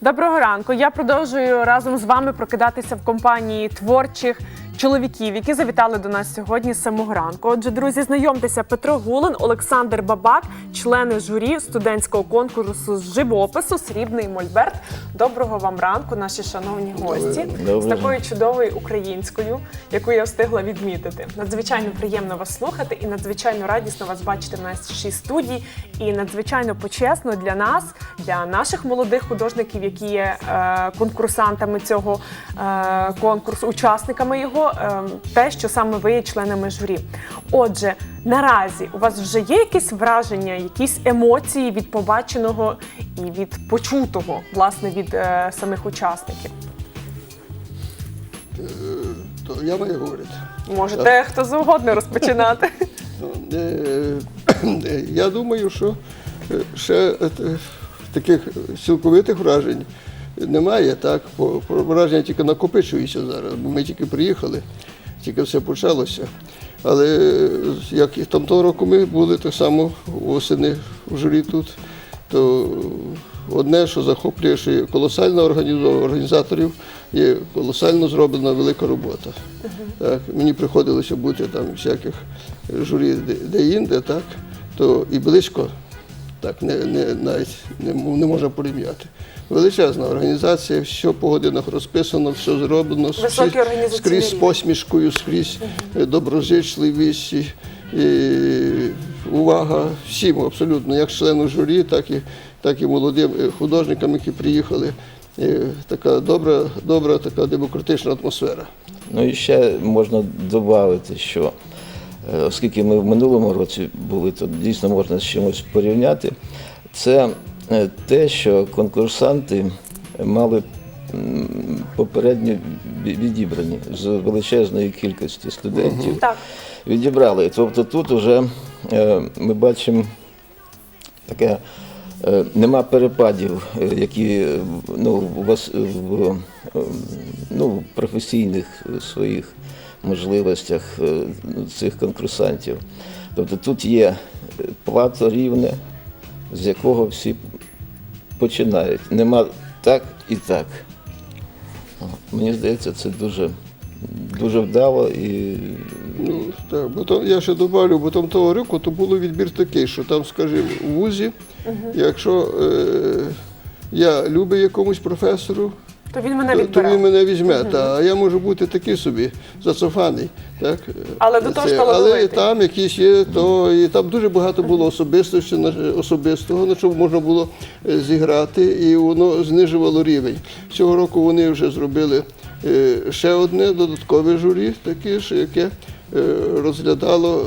Доброго ранку. Я продовжую разом з вами прокидатися в компанії творчих чоловіків, які завітали до нас сьогодні з самого ранку. Отже, друзі, знайомтеся Петро Гулин, Олександр Бабак, члени журі студентського конкурсу з живопису Срібний Мольберт. Доброго вам ранку, наші шановні гості, з такою чудовою українською, яку я встигла відмітити. Надзвичайно приємно вас слухати і надзвичайно радісно вас бачити в нашій студії. І надзвичайно почесно для нас, для наших молодих художників, які є е, конкурсантами цього е, конкурсу, учасниками його, е, те, що саме ви є членами журі. Отже, наразі у вас вже є якісь враження, якісь емоції від побаченого і від почутого, власне, від е, самих учасників. То я маю говорити. Можете хто завгодно розпочинати. Ну, е, е, Я думаю, що е, ще е, таких цілковитих вражень немає. Так, враження тільки накопичуються зараз, бо ми тільки приїхали, тільки все почалося. Але як і там того року ми були так само осени в журі тут, то одне, що захоплює, що колосально організаторів, є колосально зроблена велика робота. Так, мені приходилося бути там всяких журі де-інде, так, то і близько так не, не, навіть не, не можна порівняти. Величезна організація, все по годинах розписано, все зроблено, скрізь- скрізь з посмішкою, скрізь е, доброзичливість, і, і увага всім абсолютно, як члену журі, так і, так і молодим е, художникам, які приїхали. Е, Така добра, добра, така демократична атмосфера. Ну і ще можна додати, що оскільки ми в минулому році були, то дійсно можна з чимось порівняти. Це е, те, що конкурсанти мали попередньо відібрані з величезної кількості студентів. Так. Відібрали. Тобто тут вже е, ми бачимо таке. е, Нема перепадів, е, які е, ну, у вас е, в е, ну, професійних е, своїх можливостях е, цих конкурсантів. Тобто тут є плато рівне, з якого всі починають. Нема так і так. Мені здається, це дуже, дуже вдало і Ну, так, бо то, я ще добавлю, бо там того року то було відбір такий, що там, скажімо, у вузі, якщо е, я любий якомусь професору, То він мене то, то він мене візьме. Та, а я можу бути такий собі зацофаний. Так? Але до того ж Але і там якісь є, то і там дуже багато було особистості, особистого, на чому можна було е, зіграти, і воно знижувало рівень. Цього року вони вже зробили ще одне додаткове журі, таке ж, яке е, розглядало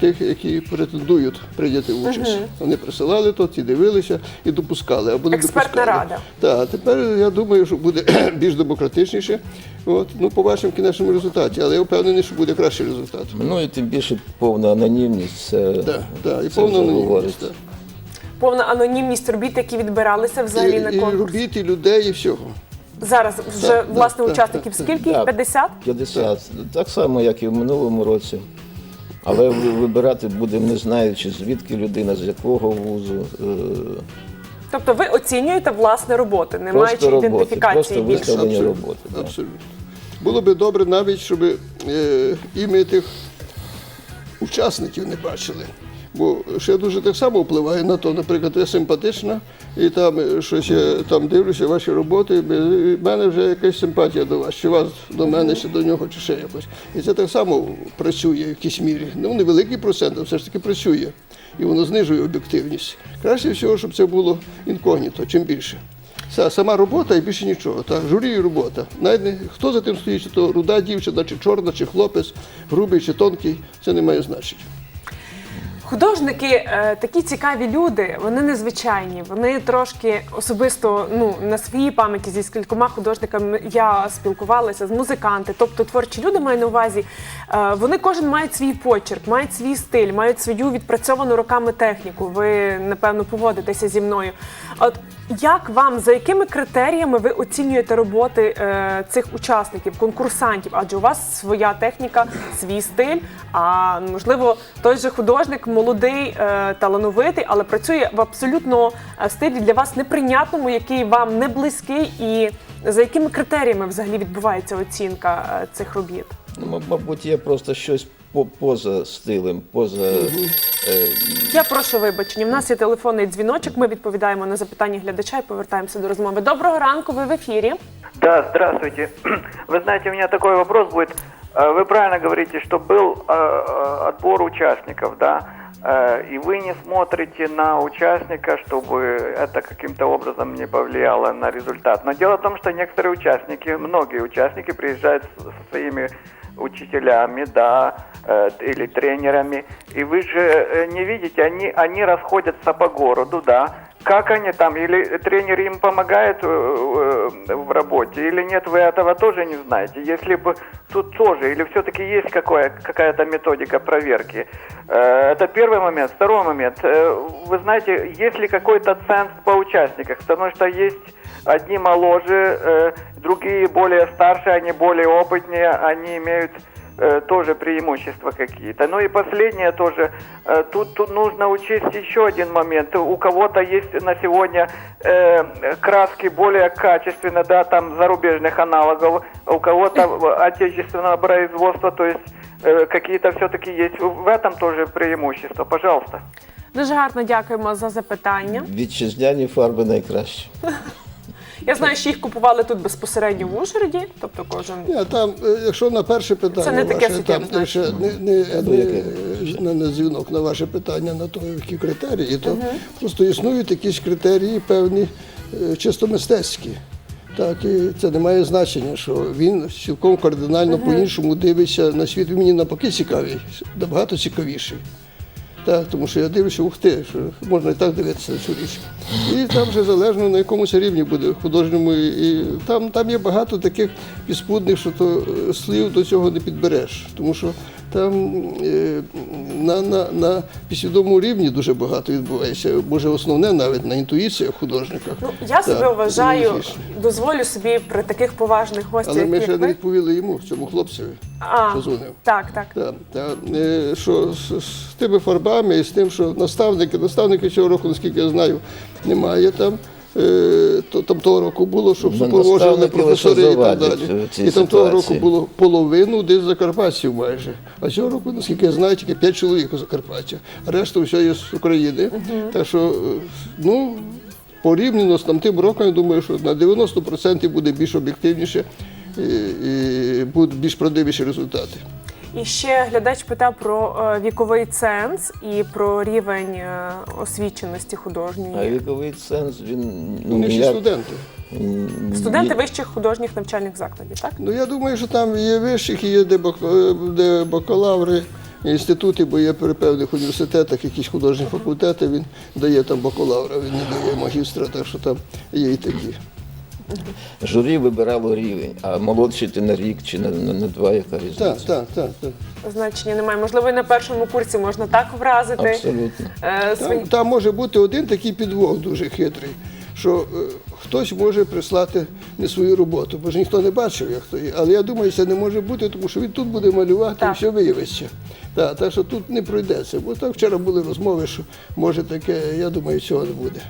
тих, які претендують прийняти участь. Вони присилали то, ті дивилися і допускали. Або не Експертна допускали. рада. Так, тепер я думаю, що буде більш демократичніше. От, ну, побачимо в кінечному результаті, але я впевнений, що буде кращий результат. Ну і тим більше повна анонімність. Це, Так, так, і це повна анонімність. Повна анонімність робіт, які відбиралися взагалі на І, і робіт, і людей, і всього. Зараз вже Так, власне так, учасників так, скільки? Так. 50? 50. Так само, як і в минулому році. Але вибирати будемо не знаючи, звідки людина, з якого вузу. е, Тобто ви оцінюєте власне роботи, не маючи роботи, ідентифікації просто більше. виставлення Абсолютно, роботи. да. Абсолютно. Було би добре навіть, щоб е, і ми тих учасників не бачили. Бо ще дуже так само впливає на то, наприклад, я симпатична, і там е, щось я там дивлюся, ваші роботи, і в мене вже якась симпатія до вас, чи вас до мене, чи до нього, чи ще якось. І це так само працює в якійсь мірі. Ну, невеликий процент, але все ж таки працює. І воно знижує об'єктивність. Краще всього, щоб це було інкогніто, чим більше. Це сама робота і більше нічого. Так? Журі і робота. Навіть не, хто за тим стоїть, чи то руда дівчина, чи чорна, чи хлопець, грубий чи тонкий, це не має значення. Художники е, такі цікаві люди, вони незвичайні. Вони трошки особисто ну на своїй пам'яті зі скількома художниками я спілкувалася з музиканти, тобто творчі люди маю на увазі. Е, вони кожен мають свій почерк, мають свій стиль, мають свою відпрацьовану роками техніку. Ви напевно погодитеся зі мною. От Як вам за якими критеріями ви оцінюєте роботи е, цих учасників, конкурсантів? Адже у вас своя техніка, свій стиль. А можливо, той же художник молодий, е, талановитий, але працює в абсолютно е, стилі для вас неприйнятному, який вам не близький, і за якими критеріями взагалі відбувається оцінка е, цих робіт? Ну, м- мабуть, є просто щось по- поза стилем, поза. е, Я прошу вибачення. В нас є телефонний дзвіночок. Ми відповідаємо на запитання глядача і повертаємося до розмови. Доброго ранку. Ви в ефірі. Да, здравствуйте. Вы знаете, у меня такой вопрос будет. Э, Вы правильно говорите, что был э, э, отбор участников, да? Э, И вы не смотрите на участника, чтобы это каким-то образом не повлияло на результат. Но дело в том, что некоторые участники, многие участники приезжают с- со своими учителями, да, э, или тренерами, и вы же э, не видите, они, они расходятся по городу, да, как они там, или тренер им помогает э, э, в работе, или нет, вы этого тоже не знаете. Если бы тут тоже, или все-таки есть какое, какая-то методика проверки. Э, Это первый момент. Второй момент. Вы знаете, есть ли какой-то ценз по участниках? Потому что есть одни моложе, другие более старше, они более опытнее, они имеют тоже преимущества какие-то. Ну и последнее тоже, э, тут, тут нужно учесть еще один момент. У кого-то есть на сегодня э, краски более качественные, да, там зарубежных аналогов, а у кого-то э, отечественного производства, то есть э, какие-то все-таки есть. В этом тоже преимущество. Пожалуйста. Дуже гарно дякуємо за запитання. Вітчизняні фарби найкращі. Я знаю, що їх купували тут безпосередньо в Ужгороді, тобто кожен. Ні, там, е, якщо на перше питання Це не таке ваше, суттєве там ще не, не, не, на, на дзвінок на ваше питання на то, які критерії, то просто існують якісь критерії певні е, чисто мистецькі. Так, і це не має значення, що він цілком кардинально по-іншому дивиться на світ. Він мені навпаки цікавий, набагато цікавіший. Так, тому що я дивлюся, ух ти, що можна і так дивитися на цю річ. І там вже залежно на якомусь рівні буде художньому. І там, там є багато таких підспудних, що то е, слів до цього не підбереш. Тому що там е, на, на, на підсвідомому рівні дуже багато відбувається. Може, основне навіть на інтуїціях художника. Ну я себе Так, вважаю, дозволю собі при таких поважних гостях, Але ми ще не відповіли йому, цьому хлопцеві, А, що дзвонив. так, так. Так, так. Е, Що з, з тими фарбами і з тим, що наставники, наставники цього року, наскільки я знаю, немає там. Е, там того року було, щоб Ну, супроводжували професори і так далі. І там того року було половину десь закарпатців майже. А цього року, наскільки я знаю, тільки 5 чоловік у Закарпаття. А решта все є з України. Так що, е, ну, порівняно з там тим роком, я думаю, що на 90% буде більш об'єктивніше і, і будуть більш правдивіші результати. І ще глядач питав про е, віковий ценз і про рівень е, освіченості А художньої. віковий сенс він ну, всі ніяк- студенти. Студенти вищих художніх навчальних закладів, так? Ну я думаю, що там є вищих і є де, бак- е, де бакалаври, інститути, бо є при певних університетах, якісь художні факультети, він дає там бакалавра, він не дає магістра, так що там є і такі. Журі вибирало рівень, а молодший ти на рік чи на, на, на два, яка різниця? Так, так, так. так. Значення немає. Можливо, і на першому курсі можна так вразити. Абсолютно. е, свої- Там, там може бути один такий підвох дуже хитрий, що е, хтось може прислати не свою роботу, бо ж ніхто не бачив, як то є. Але я думаю, це не може бути, тому що він тут буде малювати Так. і все виявиться. Так, так що тут не пройдеться. Бо так вчора були розмови, що може таке, я думаю, цього не буде.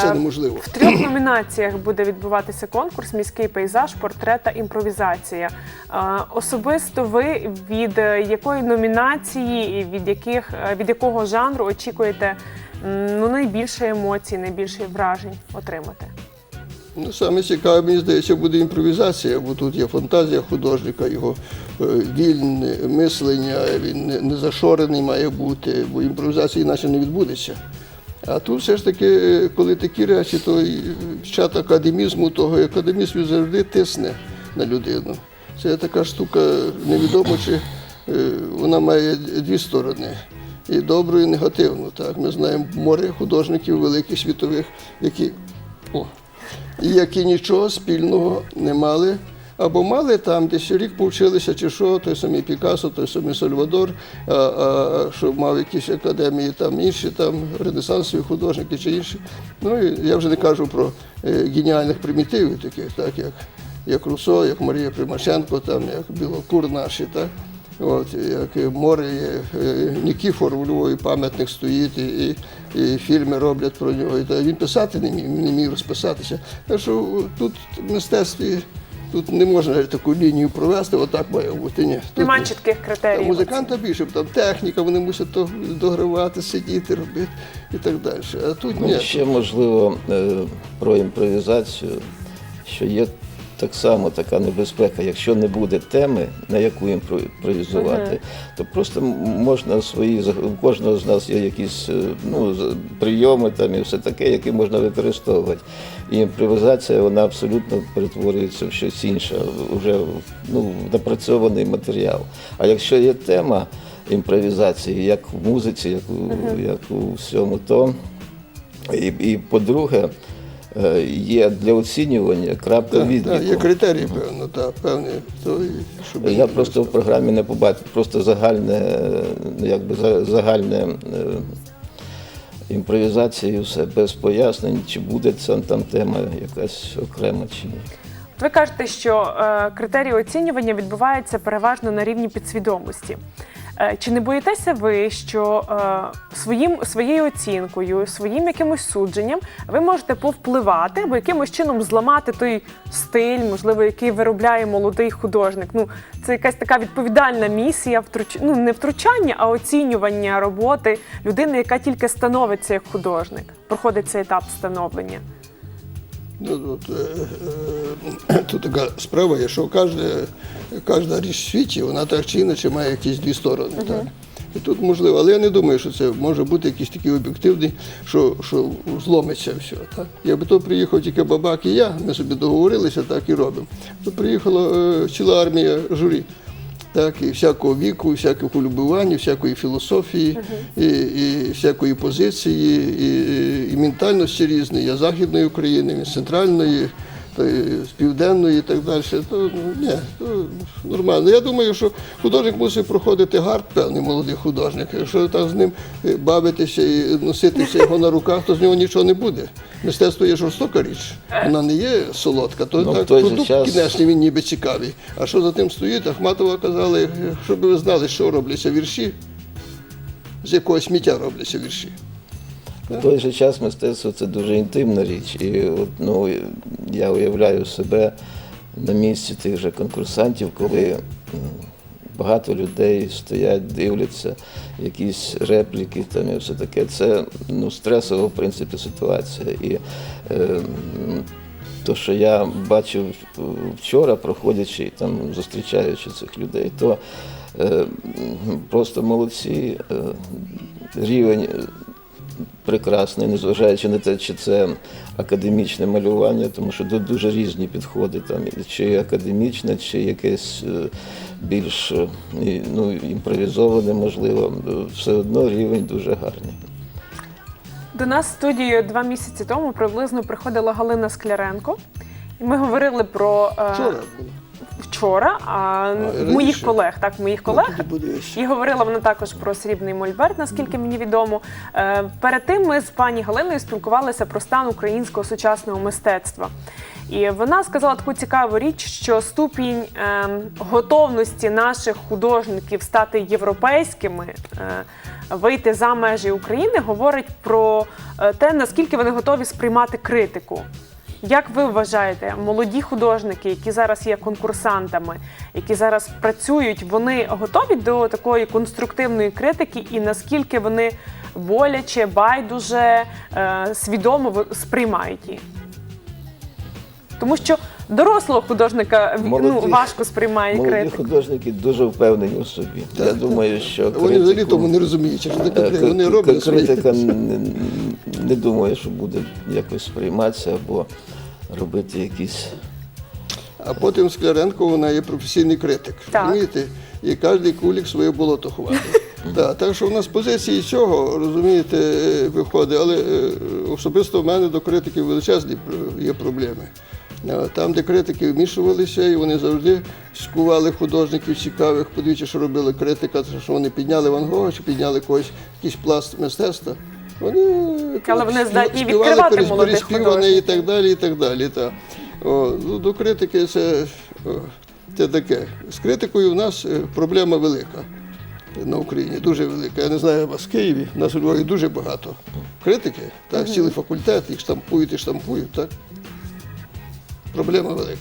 Це неможливо. В трьох номінаціях буде відбуватися конкурс Міський пейзаж, портрет та імпровізація. Е, Особисто ви від е, якої номінації, і від яких е, від якого жанру очікуєте ну, найбільше емоцій, найбільше вражень отримати? Ну, саме цікаве, мені здається, буде імпровізація, бо тут є фантазія художника, його е, вільне мислення, він не, зашорений має бути, бо імпровізація іначе не відбудеться. А тут все ж таки, е, коли такі речі, то і чат академізму, того і академізм завжди тисне на людину. Це така штука, невідомо, чи е, вона має дві сторони. І добру, і негативну. Так, ми знаємо море художників великих світових, які о, які нічого спільного не мали або мали там десь рік повчилися, чи що, той самий Пікассо, той самий Сальвадор, а, а, що мав якісь академії, там інші там ренесансові художники чи інші. Ну і я вже не кажу про е, геніальних примітивів, таких, так як, як Руссо, як Марія Примаченко, там, як Білокур наші, так. От, як море є, е, Нікіфор у Львові пам'ятник стоїть, і, і, фільми роблять про нього. І він писати не міг, не міг розписатися. Так що тут в мистецтві тут не можна таку лінію провести, отак має бути. Ні. Тут Нема чітких критерій. музиканта більше, там техніка, вони мусять то догравати, сидіти, робити і так далі. А тут ні. Ну, ще можливо е, про імпровізацію, що є так само така небезпека. Якщо не буде теми, на яку імпро- імпровізувати, то просто можна свої у кожного з нас є якісь е, ну, прийоми там і все таке, які можна використовувати. І імпровізація вона абсолютно перетворюється в щось інше, вже ну, напрацьований матеріал. А якщо є тема імпровізації, як в музиці, як у, як у всьому, то і, і по-друге, є для оцінювання крапка Так, відліку. так, є кримітиві, певно, так, певні. То, щоб Я просто в програмі не побачив, просто загальне, е, якби за- загальне е, імпровізація і все, без пояснень, чи буде це там тема якась окрема чи ні. От ви кажете, що е, критерії оцінювання відбуваються переважно на рівні підсвідомості. Е, чи не боїтеся ви, що е, своїм, своєю оцінкою, своїм якимось судженням ви можете повпливати або якимось чином зламати той стиль, можливо, який виробляє молодий художник? Ну, це якась така відповідальна місія, втруч... ну, не втручання, а оцінювання роботи людини, яка тільки становиться як художник, проходить цей етап становлення. Ну, тут, е, е, тут така справа є, що кожна, кожна річ в світі, вона так чи інакше має якісь дві сторони. Так? І тут можливо, але я не думаю, що це може бути якийсь такий об'єктивний, що, що зломиться все. Так? Якби то приїхав тільки бабак і я, ми собі договорилися, так і робимо. То приїхала е, ціла армія журі. Так, і всякого віку, і всяких улюбувань, і всякої філософії, і, і всякої позиції, і, і, і ментальності різної, я з західної України, і з центральної, то з південної і так далі. То ну, ні, то нормально. Я думаю, що художник мусить проходити гард, певний молодий художник. Якщо так з ним бавитися і носитися його на руках, то з нього нічого не буде. Мистецтво є жорстока річ, вона не є солодка. То Ну, так, продукт час- кінечний він ніби цікавий. А що за тим стоїть? Ахматова казали, щоб ви знали, що робляться вірші, з якого сміття робляться вірші. В той же час мистецтво це дуже інтимна річ. І от, ну, я уявляю себе на місці тих же конкурсантів, коли багато людей стоять, дивляться, якісь репліки там і все таке. Це ну, стресова, в принципі, ситуація. І е, то, що я бачив вчора, проходячи там, зустрічаючи цих людей, то е, просто молодці. Е, рівень е, прекрасний, незважаючи на те, чи це академічне малювання, тому що тут дуже різні підходи, там, чи академічне, чи якесь е, більш е, ну, імпровізоване, можливо, все одно рівень дуже гарний. До нас в студію два місяці тому приблизно приходила Галина Скляренко, і ми говорили про е, Вчора було. Вчора, а, і моїх колег, так, моїх колег. І говорила вона також про срібний мольберт, наскільки мені відомо. Е, Перед тим ми з пані Галиною спілкувалися про стан українського сучасного мистецтва. І вона сказала таку цікаву річ, що ступінь е, готовності наших художників стати європейськими, е, вийти за межі України, говорить про е, те, наскільки вони готові сприймати критику. Як ви вважаєте, молоді художники, які зараз є конкурсантами, які зараз працюють, вони готові до такої конструктивної критики, і наскільки вони боляче, байдуже, е, свідомо сприймають її? Тому що дорослого художника ну, Молоді- важко сприймає Молоді критику. художники дуже впевнені у собі. Я думаю, що Вони взагалі критику- тому не розуміють, що таке Е, вони к- роблять своє. критика не, не думаю, що буде якось сприйматися або робити якісь. А потім Скляренко, вона є професійний критик. Так. Розумієте? І кожен кулік своє болото ховає. Так, так що в нас позиції цього, розумієте, е, виходить, але е, особисто в мене до критики величезні пр- є проблеми. Е, Там, де критики вмішувалися, і вони завжди скували художників цікавих. Подивіться, що робили критика, що вони підняли Ван Гога, чи підняли когось, якийсь пласт мистецтва. Вони Але вони здатні співали відкривати молодих переспіване і так далі. і так далі. Та. О, ну, до критики це, це таке. З критикою в нас е, проблема велика на Україні, дуже велика. Я не знаю, у вас в Києві, у нас у Львові дуже багато критики, так, цілий факультет, їх штампують і штампують. Так. Проблема велика.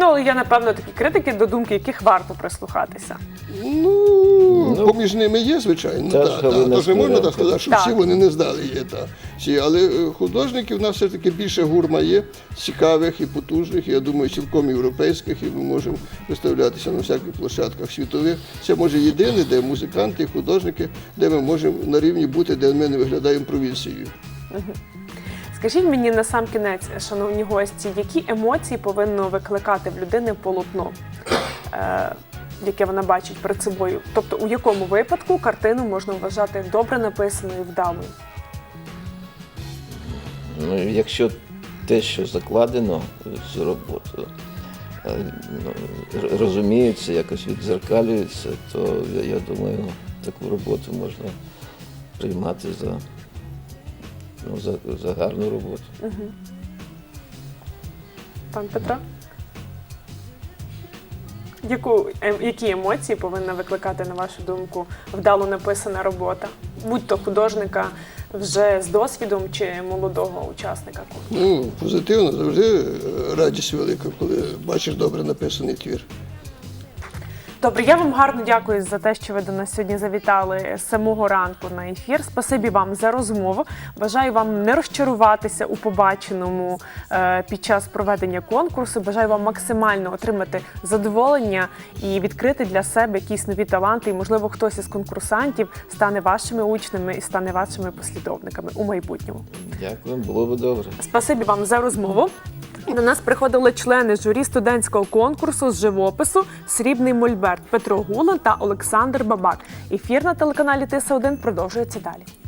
Ну, але є, напевно, такі критики, до думки яких варто прислухатися. Ну, поміж ними є, звичайно. Та Та, ж та, Галина Тож не можна так сказати, що Так. всі вони не здали є. Та. Всі. Але е, художників у нас все-таки більше гурма є, цікавих і потужних, і, я думаю, цілком європейських, і ми можемо виставлятися на всяких площадках світових. Це може єдине, де музиканти художники, де ми можемо на рівні бути, де ми не виглядаємо провінцією. Скажіть мені на сам кінець, шановні гості, які емоції повинно викликати в людини полотно, е, яке вона бачить перед собою? Тобто, у якому випадку картину можна вважати добре написаною, вдалою? Ну, якщо те, що закладено цю роботу, е, ну, розуміється, якось відзеркалюється, то я думаю, таку роботу можна приймати за, ну, за, за гарну роботу. Пан Петро? Яку, е, які емоції повинна викликати, на вашу думку, вдало написана робота? Будь-то художника вже з досвідом чи молодого учасника конкурсу? Ну, позитивно, завжди е, радість велика, коли бачиш добре написаний твір. Добре, я вам гарно дякую за те, що ви до нас сьогодні завітали з самого ранку на ефір. Спасибі вам за розмову. Бажаю вам не розчаруватися у побаченому е, під час проведення конкурсу. Бажаю вам максимально отримати задоволення і відкрити для себе якісь нові таланти. І, можливо, хтось із конкурсантів стане вашими учнями і стане вашими послідовниками у майбутньому. Дякую, було би добре. Спасибі вам за розмову. До нас приходили члени журі студентського конкурсу з живопису Срібний Мольберт Петро Гулан та Олександр Бабак. Ефір на телеканалі Тиса 1 продовжується далі.